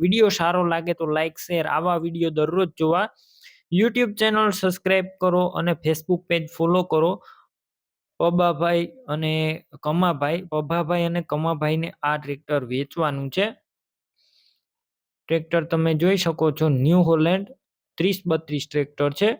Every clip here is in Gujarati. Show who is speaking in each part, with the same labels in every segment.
Speaker 1: વીડિયો સારો લાગે તો લાઇક શેર આવા વીડિયો દરરોજ જોવા. યુટ્યુબ ચેનલ સબસ્ક્રાઈબ કરો અને ફેસબુક પેજ ફોલો કરો. પબાભાઈ અને કમાભાઈ પભાભાઈ અને કમાભાઈને આ ટ્રેક્ટર વેચવાનું છે. ટ્રેક્ટર તમે જોઈ શકો છો ન્યૂ હોલેન્ડ ત્રીસ બત્રીસ ટ્રેક્ટર છે.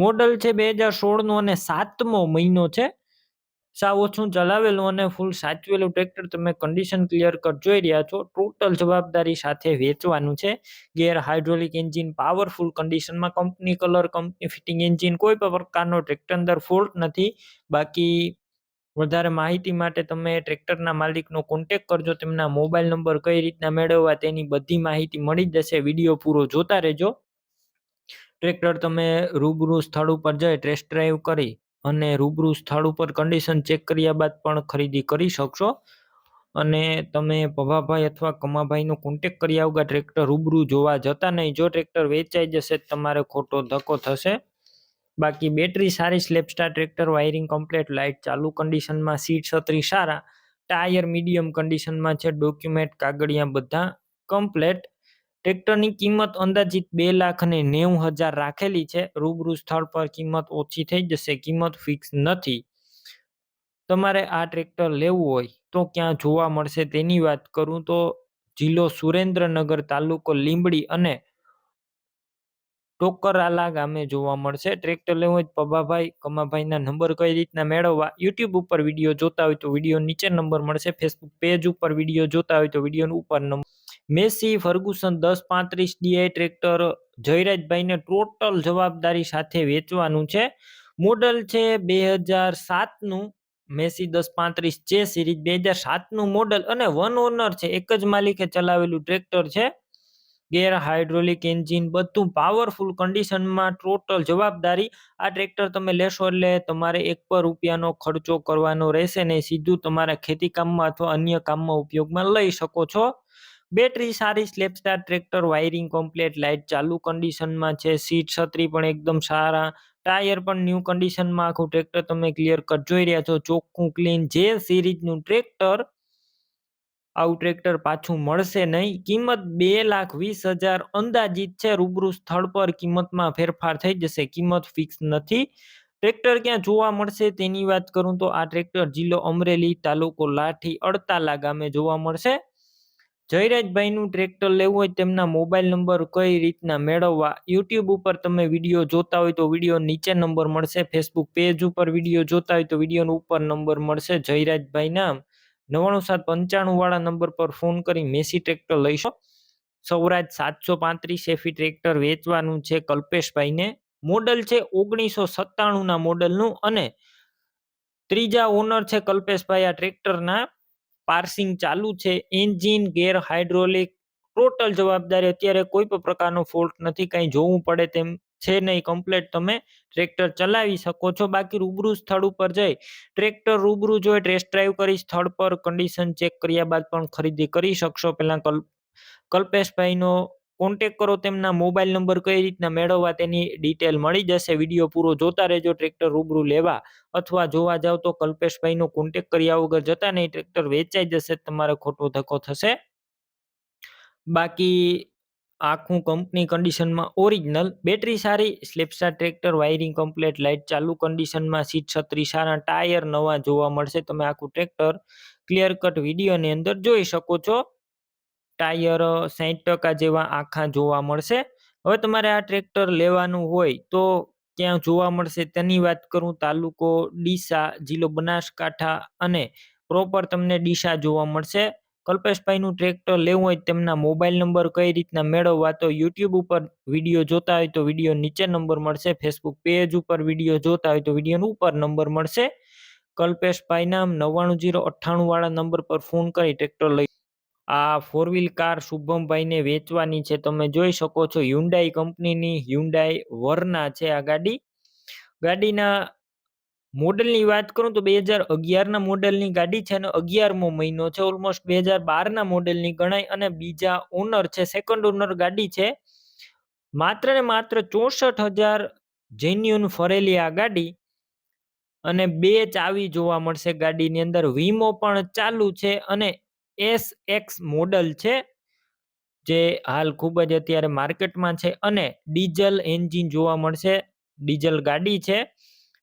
Speaker 1: મોડલ છે બે હજાર સોળનો અને સાતમો મહિનો છે. સાવ ઓછું ચલાવેલું અને ફૂલ સાચવેલું ટ્રેક્ટર તમે કન્ડિશન ક્લિયર કટ જોઈ રહ્યા છો. ટોટલ જવાબદારી સાથે વેચવાનું છે. ગેર હાઇડ્રોલિક એન્જિન પાવરફુલ કન્ડિશનમાં company colour company fitting engine કોઈ પણ પ્રકારનો ટ્રેક્ટર અંદર ફોલ્ટ નથી. બાકી વધારે માહિતી માટે તમે ટ્રેક્ટરના માલિકનો કોન્ટેક કરજો. તેમના મોબાઈલ નંબર કઈ રીતના મેળવવા તેની બધી માહિતી મળી જશે. વીડિયો પૂરો જોતા રહેજો. ટ્રેક્ટર તમે રૂબરૂ સ્થળ ઉપર જઈ ટેસ્ટ ડ્રાઈવ કરી અને રૂબરૂ સ્થળ ઉપર કન્ડિશન ચેક કર્યા બાદ પણ ખરીદી કરી શકશો. અને તમે પભાભાઈ અથવા કમાભાઈનો કોન્ટેક કર્યા વગર ટ્રેક્ટર રૂબરૂ જોવા જતા નહીં. જો ટ્રેક્ટર વેચાઈ જશે, તમારે ખોટો ધક્કો થશે. બાકી બેટરી સારી self start tractor wiring complete light ચાલુ કન્ડિશનમાં સીટ છત્રી સારા ટાયર મીડિયમ કન્ડિશનમાં છે ડોક્યુમેન્ટ કાગળિયા બધા કમ્પ્લેટ ટ્રેક્ટરની કિંમત અંદાજિત બે લાખ અને નેવું હજાર રાખેલી છે. રૂબરૂ સ્થળ પર કિંમત ઓછી થઈ જશે, કિંમત ફિક્સ નથી. તમારે આ ટ્રેક્ટર લેવું હોય તો ક્યાં જોવા મળશે તેની વાત કરું તો જિલ્લો સુરેન્દ્રનગર તાલુકો લીંબડી અને ટોકરાલા ગામે જોવા મળશે. ટ્રેક્ટર લેવું હોય પબાભાઈ કમાભાઈના નંબર કઈ રીતના મેળવવા? યુટ્યુબ ઉપર વીડિયો જોતા હોય તો વીડિયો નીચે નંબર મળશે, ફેસબુક પેજ ઉપર વીડિયો જોતા હોય તો વીડિયો ઉપર નંબર મેસી ફર્ગુસન દસ પાંત્રીસ ડીઆઈ ટ્રેક્ટર જયરાજભાઈને ટોટલ જવાબદારી સાથે વેચવાનું છે. મોડલ છે બે હજાર સાતનું. મેસી દસ પાંત્રીસ જે સિરીઝ બે હજાર સાતનું મોડલ અને વન ઓનર છે. એક જ માલિકે ચલાવેલું ટ્રેક્ટર છે. ગેર હાઇડ્રોલિક એન્જિન બધું પાવરફુલ કન્ડિશનમાં ટોટલ જવાબદારી. આ ટ્રેક્ટર તમે લેશો એટલે તમારે એક પર રૂપિયાનો ખર્ચો કરવાનો રહેશે નહીં સીધું તમારા ખેતી કામમાં અથવા અન્ય કામમાં ઉપયોગમાં લઈ શકો છો. બેટરી સારી self start tractor wiring complete light ચાલુ કન્ડિશનમાં છે સીટ છત્રી પણ એકદમ સારા ટાયર પણ ન્યૂ કન્ડિશનમાં આખું ટ્રેક્ટર તમે ક્લિયર કટ જોઈ રહ્યા છો, ચોખ્ખું ક્લીન જે સિરીઝનું ટ્રેક્ટર આવું ટ્રેક્ટર પાછું મળશે નહીં. કિંમત બે લાખ વીસ હજાર અંદાજિત છે, રૂબરૂ સ્થળ પર કિંમતમાં ફેરફાર થઈ જશે, કિંમત ફિક્સ નથી. ટ્રેક્ટર ક્યાં જોવા મળશે તેની વાત કરું તો આ ટ્રેક્ટર જિલ્લો અમરેલી તાલુકો લાઠી અડતાલા ગામે જોવા મળશે. જયરાજભાઈનું ટ્રેક્ટર લેવું હોય તેમના મોબાઈલ નંબર કઈ રીતના મેળવવા? યુટ્યુબ ઉપર તમે વીડિયો જોતા હોય તો વીડિયો નીચે નંબર મળશે. ફેસબુક પેજ ઉપર વીડિયો જોતા હોય તો વિડીયોનો ઉપર નંબર મળશે. જયરાજભાઈના નવાણું સાત પંચાણું વાળા નંબર પર ફોન કરી મેસી ટ્રેક્ટર લઈશો સૌરાજ સાતસો પાંત્રીસ એફી ટ્રેક્ટર વેચવાનું છે કલ્પેશભાઈને. મોડલ છે ઓગણીસો સત્તાણુંના મોડલનું અને ત્રીજા ઓનર છે કલ્પેશભાઈ આ ટ્રેક્ટરના પાર્સિંગ ચાલુ છે. એન્જિન ગેર હાઇડ્રોલિક, ટોટલ જવાબદારી અત્યારે કોઈ પણ પ્રકારનો ફોલ્ટ નથી, કંઈ જોવું પડે તેમ છે નહીં. કમ્પ્લેટ તમે ટ્રેક્ટર ચલાવી શકો છો. બાકી રૂબરૂ સ્થળ ઉપર જઈ ટ્રેક્ટર રૂબરૂ જોઈ ટેસ્ટ ડ્રાઈવ કરી સ્થળ પર કન્ડિશન ચેક કર્યા બાદ પણ ખરીદી કરી શકશો. પહેલાં કલ્પ, કલ્પેશભાઈનો કોન્ટેક કરો તેમના મોબાઈલ નંબર કઈ રીતના મેળવવા તેની ડિટેલ મળી જશે. વીડિયો પૂરો જોતા રહેજો ટ્રેક્ટર રૂબરૂ લેવા અથવા જોવા જાવ તો કલ્પેશભાઈનો કોન્ટેક કર્યા વગર જતા નહીં ટ્રેક્ટર વેચાઈ જશે, તમારે ખોટો ધક્કો થશે. બાકી આખું કંપની કન્ડિશનમાં ઓરિજિનલ બેટરી સારી self start tractor wiring complete light ચાલુ કન્ડિશનમાં સીટ છત્રી સારા ટાયર નવા જોવા મળશે. તમે આખું ટ્રેક્ટર ક્લિયર કટ વિડીયોની અંદર જોઈ શકો છો. ટાયર સાહીઠ ટકા જેવા આખા જોવા મળશે. હવે તમારે આ ટ્રેક્ટર લેવાનું હોય તો ક્યાં જોવા મળશે તેની વાત કરું. તાલુકો ડીસા, જિલ્લો બનાસકાંઠા અને પ્રોપર તમને ડીસા જોવા મળશે. કલ્પેશભાઈનું ટ્રેક્ટર લેવું હોય તેમના મોબાઈલ નંબર કઈ રીતના મેળવવા તો યુટ્યુબ ઉપર વીડિયો જોતા હોય તો વીડિયો નીચે નંબર મળશે. ફેસબુક પેજ ઉપર વીડિયો જોતા હોય તો વીડિયો ઉપર નંબર મળશે. કલ્પેશભાઈ નામ નવ્વાણું જીરો અઠ્ઠાણું વાળા નંબર પર ફોન કરી ટ્રેક્ટર લઈ આ ફોર વ્હીલ કાર શુભમભાઈને વેચવાની છે. તમે જોઈ શકો છો હ્યુન્ડાઈ કંપનીની હ્યુન્ડાઈ વરના છે આ ગાડી. ગાડીના મોડલની વાત કરું તો બે હજાર અગિયારના મોડલની ગાડી છે અને અગિયારમો મહિનો છે. ઓલમોસ્ટ બે હજાર બારના મોડલની ગણાય અને બીજા ઓનર છે સેકન્ડ ઓનર ગાડી છે. માત્ર ને માત્ર ચોસઠ હજાર જેન્યુન ફરેલી આ ગાડી અને બે ચાવી જોવા મળશે ગાડીની અંદર. વીમો પણ ચાલુ છે અને એસ એક્સ મોડલ છે, જે હાલ ખૂબ જ અત્યારે માર્કેટમાં છે અને ડીઝલ એન્જિન જોવા મળશે, ડીઝલ ગાડી છે.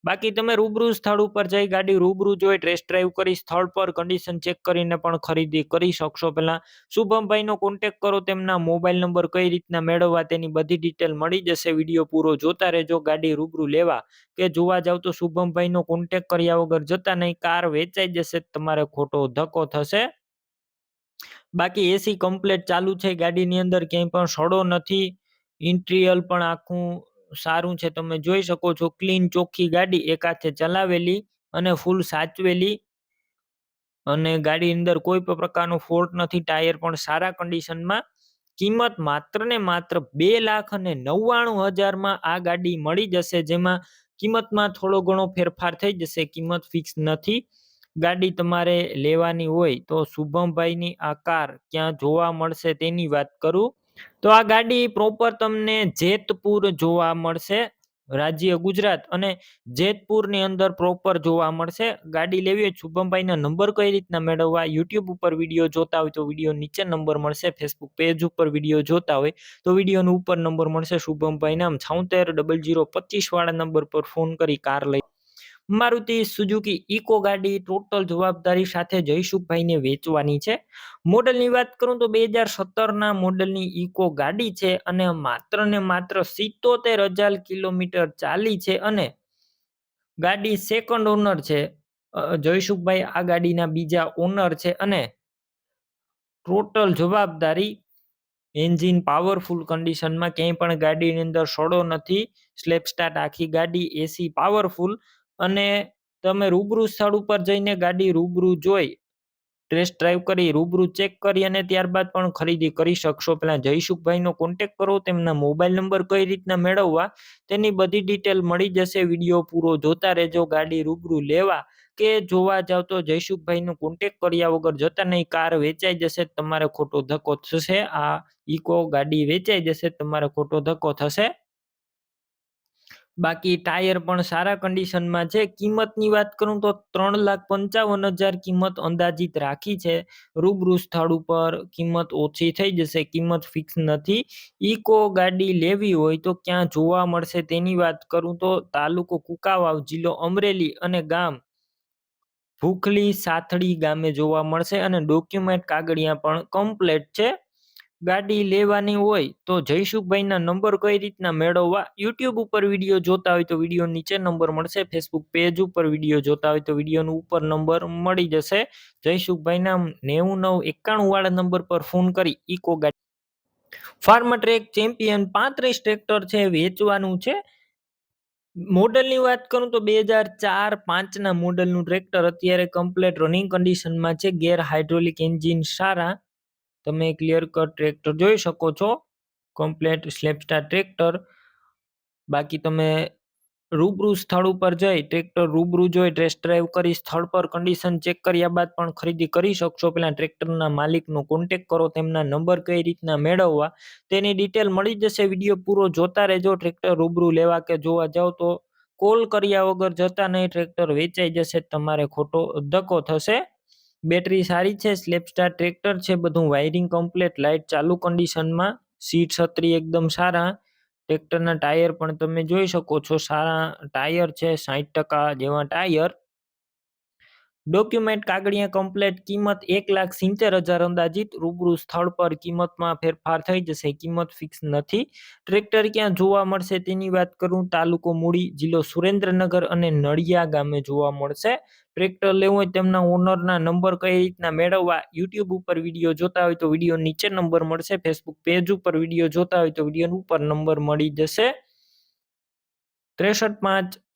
Speaker 1: બાકી તમે રૂબરૂ સ્થળ ઉપર જઈ ગાડી રૂબરૂ જોઈ ટેસ્ટ ડ્રાઈવ કરી સ્થળ પર કન્ડિશન ચેક કરીને પણ ખરીદી કરી શકશો પહેલાં. શુભમભાઈનો કોન્ટેક કરો, તેમના મોબાઈલ નંબર કઈ રીતના મેળવવા તેની બધી ડિટેલ મળી જશે. વીડિયો પૂરો જોતા રહેજો, ગાડી રૂબરૂ લેવા કે જોવા જાવ તો શુભમભાઈનો કોન્ટેક કર્યા વગર જતા નહીં. કાર વેચાઈ જશે, તમારે ખોટો ધક્કો થશે. બાકી એસી કમ્પ્લેટ ચાલુ છે, ગાડીની અંદર ક્યાંય પણ સડો નથી. ઇન્ટિરિયલ પણ આખું સારું છે, તમે જોઈ શકો છો ક્લીન ચોખ્ખી ગાડી એક હાથે ચલાવેલી અને ફૂલ સાચવેલી. અને ગાડી અંદર કોઈ પણ પ્રકારનો ફોલ્ટ નથી, ટાયર પણ સારા કન્ડિશનમાં કિંમત માત્ર ને માત્ર બે લાખ અને નવ્વાણું હજારમાં આ ગાડી મળી જશે, જેમાં કિંમતમાં થોડો ઘણો ફેરફાર થઈ જશે, કિંમત ફિક્સ નથી. ગાડી તમારે લેવાની હોય તો શુભમભાઈની આ કાર ક્યાં જોવા મળશે તેની વાત કરું. તો આ ગાડી પ્રોપર તમને જેતપુર જોવા મળશે, રાજ્ય ગુજરાત અને જેતપુરની અંદર પ્રોપર જોવા મળશે. ગાડી લેવી હોય શુભમભાઈના નંબર કઈ રીતના મેળવવા યુટ્યુબ ઉપર વીડિયો જોતા હોય તો વીડિયો નીચે નંબર મળશે ફેસબુક પેજ ઉપર વીડિયો જોતા હોય તો વિડીયોનો ઉપર નંબર મળશે શુભમભાઈ નામ છાઉતેર ડબલ જીરો પચીસ વાળા નંબર પર ફોન કરી કાર લઈ મારુતિ સુઝુકી ઇકો ગાડી ટોટલ જવાબદારી સાથે જયસુખભાઈને વેચવાની છે. મોડલની વાત કરું તો બે હજાર સત્તરના મોડલની ઇકો ગાડી છે અને માત્ર ને માત્ર સિત્તોતેર હજાર કિલોમીટર ચાલી છે અને ગાડી સેકન્ડ ઓનર છે. જયસુખભાઈ આ ગાડીના બીજા ઓનર છે અને ટોટલ જવાબદારી એન્જિન પાવરફુલ કન્ડિશનમાં ક્યાંય પણ ગાડીની અંદર સડો નથી. સ્લેપ સ્ટાર્ટ આખી ગાડી એસી પાવરફુલ અને તમે રૂબરૂ સ્થળ ઉપર જઈને ગાડી રૂબરૂ જોઈ ટેસ્ટ ડ્રાઈવ કરી, રૂબરૂ ચેક કરી અને ત્યારબાદ પણ ખરીદી કરી શકશો. પહેલાં જયસુખભાઈનો કોન્ટેક કરો, તેમના મોબાઈલ નંબર કઈ રીતના મેળવવા, તેની બધી ડિટેલ મળી જશે. વીડિયો પૂરો જોતા રહેજો, ગાડી રૂબરૂ લેવા કે જોવા જાવ તો જયસુખભાઈનો કોન્ટેક કર્યા વગર જતા નહીં. કાર વેચાઈ જશે, તમારે ખોટો ધક્કો થશે. આ ઇકો ગાડી વેચાઈ જશે, તમારે ખોટો ધક્કો થશે. બાકી ટાયર પણ સારા કન્ડિશનમાં છે. કિંમતની વાત કરું તો ત્રણ લાખ પંચાવન હજાર કિંમત અંદાજિત રાખી છે. રૂબરૂ સ્થળ ઉપર કિંમત ઓછી થઈ જશે, કિંમત ફિક્સ નથી. ઇકો ગાડી લેવી હોય તો ક્યાં જોવા મળશે તેની વાત કરું તો તાલુકો કુકાવાવ, જિલ્લો અમરેલી અને ગામ ભૂખલી સાથળી ગામે જોવા મળશે અને ડોક્યુમેન્ટ કાગળિયા પણ કમ્પ્લેટ છે. ગાડી લેવાની હોય તો જયસુખભાઈના નંબર કઈ રીતના મેળવવા? યુટ્યુબ ઉપર વીડિયો જોતા હોય તો વીડિયો નીચે નંબર મળશે. ફેસબુક પેજ ઉપર વીડિયો જોતા હોય તો વિડીયોનો ઉપર નંબર મળી જશે. જયસુખભાઈના નેવું નવ એકાણું વાળા નંબર પર ફોન કરી ઇકો ગાડી. ફાર્મ ટ્રેક ચેમ્પિયન પાંત્રીસ ટ્રેક્ટર છે, વેચવાનું છે. મોડલની વાત કરું તો બે હજાર ચાર પાંચના મોડલનું ટ્રેક્ટર અત્યારે કમ્પ્લેટ રનિંગ કન્ડિશનમાં છે. ગેર હાઇડ્રોલિક એન્જિન સારા તમે ક્લિયર કટ ટ્રેક્ટર જોઈ શકો છો. કમ્પ્લેટ સ્લેપસ્ટાર ટ્રેક્ટર બાકી તમે રૂબરૂ સ્થળ ઉપર જઈ ટ્રેક્ટર રૂબરૂ જોઈ ટેસ્ટ ડ્રાઈવ કરી સ્થળ પર કન્ડિશન ચેક કર્યા બાદ પણ ખરીદી કરી શકશો. પહેલા ટ્રેક્ટરના માલિકનો કોન્ટેક કરો, તેમના નંબર કઈ રીતના મેળવવા, તેની ડિટેલ મળી જશે. વીડિયો પૂરો જોતા રહેજો. ટ્રેક્ટર રૂબરૂ લેવા કે જોવા જાઓ તો કોલ કર્યા વગર જતા નહીં. ટ્રેક્ટર વેચાઈ જશે, તમારે ખોટો ધક્કો થશે. બેટરી સારી છે સ્લેપસ્ટાર ટ્રેક્ટર છે, બધું વાયરિંગ કમ્પ્લીટ, લાઇટ ચાલુ કન્ડિશનમાં સીટ છત્રી એકદમ સારા, ટ્રેક્ટરના ટાયર પણ તમે જોઈ શકો છો, સારા ટાયર છે સાહીઠ ટકા જેવા ટાયર. ડોક્યુમેન્ટ કાગળિયા કમ્પ્લેટ, કિંમત એક લાખ સિત્તેર હજાર અંદાજિત, રૂબરૂ સ્થળ પર કિંમતમાં ફેરફાર થઈ જશે, કિંમત ફિક્સ નથી. ટ્રેક્ટર ક્યાં જોવા મળશે તેની વાત કરું, તાલુકો મૂડી, જિલ્લો સુરેન્દ્રનગર અને નડિયા ગામે જોવા મળશે. ટ્રેક્ટર લેવું હોય તેમના ઓનરના નંબર કઈ રીતના મેળવવા, યુટ્યુબ ઉપર વીડિયો જોતા હોય તો વીડિયો નીચે નંબર મળશે, ફેસબુક પેજ ઉપર વીડિયો જોતા હોય તો વીડિયો ઉપર નંબર મળી જશે. ત્રેસઠ પાંચ